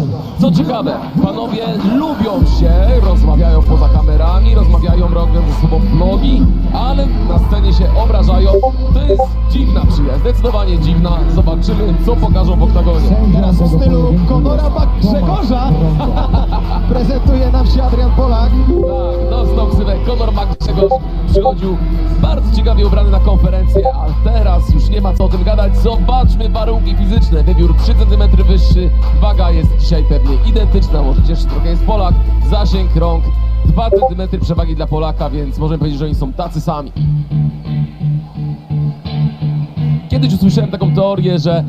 dobre. Co ciekawe, panowie lubią się, rozmawiają poza kamerami, rozmawiają, robią ze sobą vlogi, ale na scenie się obrażają. To jest dziwna przyjaźń, zdecydowanie dziwna. Zobaczymy, co pokażą w oktagonie. Teraz w stylu Konora Grzegorza prezentuje nam się Adrian Polak. Tak, dostał ksywę Conor McGregor. Przychodził bardzo ciekawie ubrany na konferencję, a teraz już nie ma co o tym gadać. Zobaczmy warunki fizyczne. Wybiór 3 cm wyższy, waga jest dzisiaj pewnie identyczna, może cieszy trochę jest Polak. Zasięg rąk 2 cm przewagi dla Polaka, więc możemy powiedzieć, że oni są tacy sami. Kiedyś usłyszałem taką teorię, że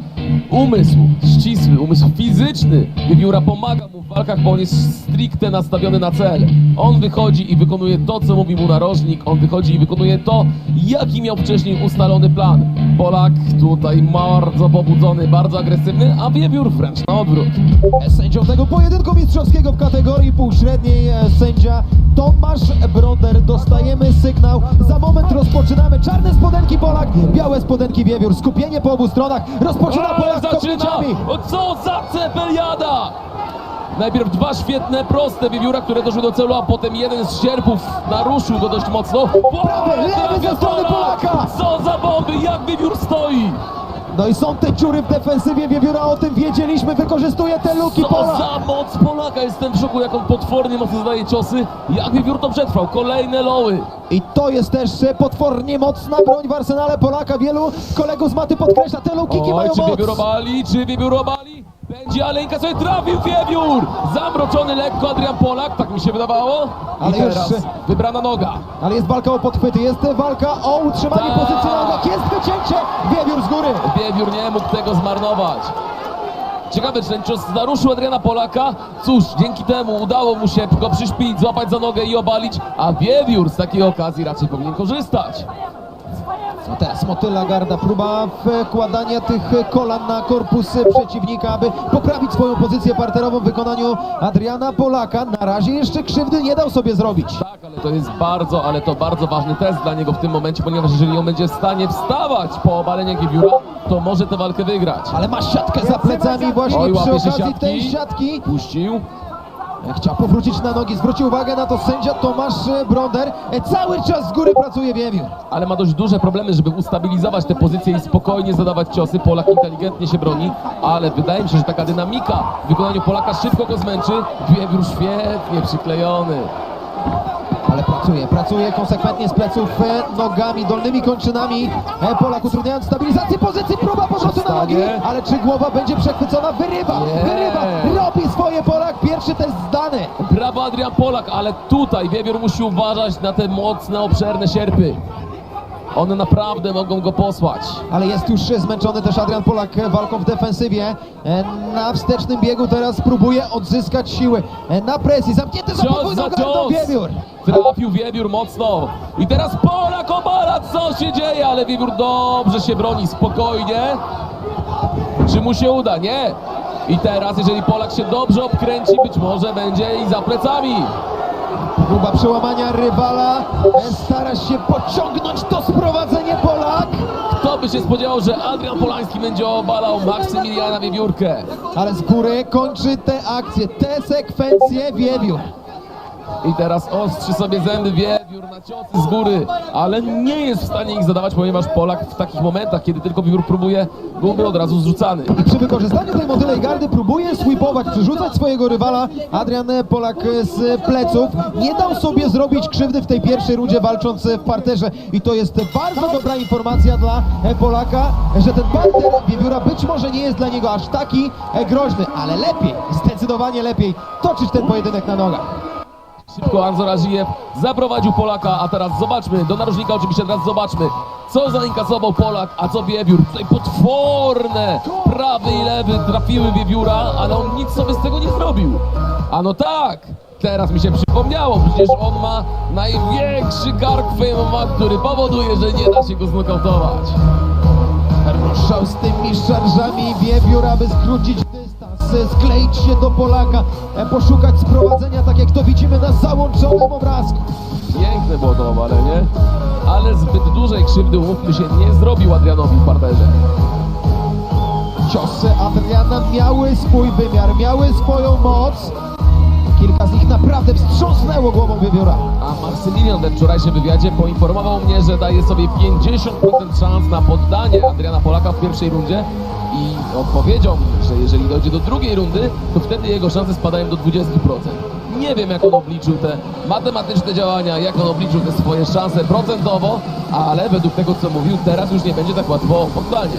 umysł ścisły, umysł fizyczny wiewióra pomaga mu w walkach, bo on jest stricte nastawiony na cel. On wychodzi i wykonuje to, co mówi mu narożnik, on wychodzi i wykonuje to, jaki miał wcześniej ustalony plan. Polak tutaj bardzo pobudzony, bardzo agresywny, a wiewiór wręcz na odwrót. Sędzią tego pojedynku mistrzowskiego w kategorii półśredniej e, sędzia Tomasz Bronder. Dostajemy sygnał. Za moment rozpoczynamy. Czarne spodenki Polak, białe spodenki Wiewiór. Skupienie po obu stronach. Rozpoczyna Polak zaczyna! O co za cepeliada! Najpierw dwa świetne, proste wiewióra, które doszły do celu, a potem jeden z sierpów naruszył go dość mocno. Prawy, lewy ze strony Polak! Polaka! Co za bomby, jak wiewiór stoi! No i są te dziury w defensywie Wiewióra. O tym wiedzieliśmy. Wykorzystuje te luki Co Polak. za moc Polaka! Jestem w szoku, jak on potwornie mocno zadaje ciosy. Jak wiewiór to przetrwał. Kolejne loły. I to jest też potwornie mocna broń w arsenale Polaka. Wielu kolegów z maty podkreśla. Te Oj, mają czy moc. wiewiór obali? Czy wiewiór obali? Będzie Aleńka sobie trafił wiewiór! Zamroczony lekko Adrian Polak, tak mi się wydawało. Ale I teraz już- wybrana noga. Ale jest walka o podchwyty, jest walka o utrzymanie Tak. pozycji na nogach, jest wycięcie, wiewiór z góry. Wiewiór nie mógł tego zmarnować. Ciekawe, czy ten cios naruszył Adriana Polaka? Cóż, dzięki temu udało mu się go przyszpilić, złapać za nogę i obalić, a Wiewiór z takiej okazji raczej powinien korzystać. No teraz motyla garda, próba wkładania tych kolan na korpus przeciwnika, aby poprawić swoją pozycję parterową w wykonaniu Adriana Polaka. Na razie jeszcze krzywdy nie dał sobie zrobić. Tak, ale to jest bardzo, ale to bardzo ważny test dla niego w tym momencie, ponieważ jeżeli on będzie w stanie wstawać po obaleniu Wiewióra, to może tę walkę wygrać. Ale ma siatkę za plecami właśnie Oj, przy okazji tej siatki. siatki. Puścił. Chciał powrócić na nogi, zwrócił uwagę na to sędzia Tomasz Bronder. Cały czas z góry pracuje wiewiór. ale ma dość duże problemy, żeby ustabilizować tę pozycję i spokojnie zadawać ciosy. Polak inteligentnie się broni, ale wydaje mi się, że taka dynamika w wykonaniu Polaka szybko go zmęczy. Wiewiór świetnie przyklejony. Ale pracuje, pracuje konsekwentnie z pleców e, nogami, dolnymi kończynami. E, Polak utrudniając stabilizację pozycji, próba powrotu na nogi, ale czy głowa będzie przechwycona? Wyrywa, Nie. wyrywa, robi swoje Polak, pierwszy test zdany. Brawo Adrian Polak, ale tutaj Wiewiór musi uważać na te mocne, obszerne sierpy. One naprawdę mogą go posłać. Ale jest już zmęczony też Adrian Polak walką w defensywie. E, Na wstecznym biegu teraz próbuje odzyskać siły. E, Na presji, zamknięty za podwójną cios. wiewiór. Trafił Wiewiór mocno. I teraz Polak obala, co się dzieje? Ale Wiewiór dobrze się broni, spokojnie. Czy mu się uda? Nie. I teraz, jeżeli Polak się dobrze obkręci, być może będzie i za plecami. Próba przełamania rywala. E, Stara się pociągnąć to sprowadzenie Polak. Kto by się spodziewał, że Adrian Polański będzie obalał Maksymiliana Wiewiórkę? Ale z góry kończy te akcje, te sekwencje wiewiór. I teraz ostrzy sobie zęby Wiewiór na ciosy z góry, ale nie jest w stanie ich zadawać, ponieważ Polak w takich momentach, kiedy tylko Wiewiór próbuje, byłby od razu zrzucany. I przy wykorzystaniu tej motylej gardy próbuje sweepować, przerzucać swojego rywala. Adrian Polak z pleców nie dał sobie zrobić krzywdy w tej pierwszej rundzie walcząc w parterze. I to jest bardzo dobra informacja dla Polaka, że ten parter Wiewióra być może nie jest dla niego aż taki groźny, ale lepiej, zdecydowanie lepiej toczyć ten pojedynek na nogach. Szybko Anzor Azijew zaprowadził Polaka, a teraz zobaczmy, do narożnika oczywiście teraz zobaczmy, co zainkasował Polak, a co Wiewiór. Tutaj potworne prawy i lewy trafiły Wiewióra, ale on nic sobie z tego nie zrobił. A no tak, teraz mi się przypomniało, przecież on ma największy w MMA, który powoduje, że nie da się go znokautować. Ruszał z tymi szarżami Wiewiór, aby skrócić skleić się do Polaka, e, poszukać sprowadzenia, tak jak to widzimy na załączonym obrazku. Piękne było to obalenie, ale zbyt dużej krzywdy, umówmy się, nie zrobił Adrianowi w parterze. Ciosy Adriana miały swój wymiar, miały swoją moc. Kilka z nich naprawdę wstrząsnęło głową wiewióra. A Maksymilian we wczorajszym wywiadzie poinformował mnie, że daje sobie 50% szans na poddanie Adriana Polaka w pierwszej rundzie i odpowiedział mi, że jeżeli dojdzie do drugiej rundy, to wtedy jego szanse spadają do 20%. Nie wiem, jak on obliczył te matematyczne działania, jak on obliczył te swoje szanse procentowo, ale według tego, co mówił, teraz już nie będzie tak łatwo o poddanie.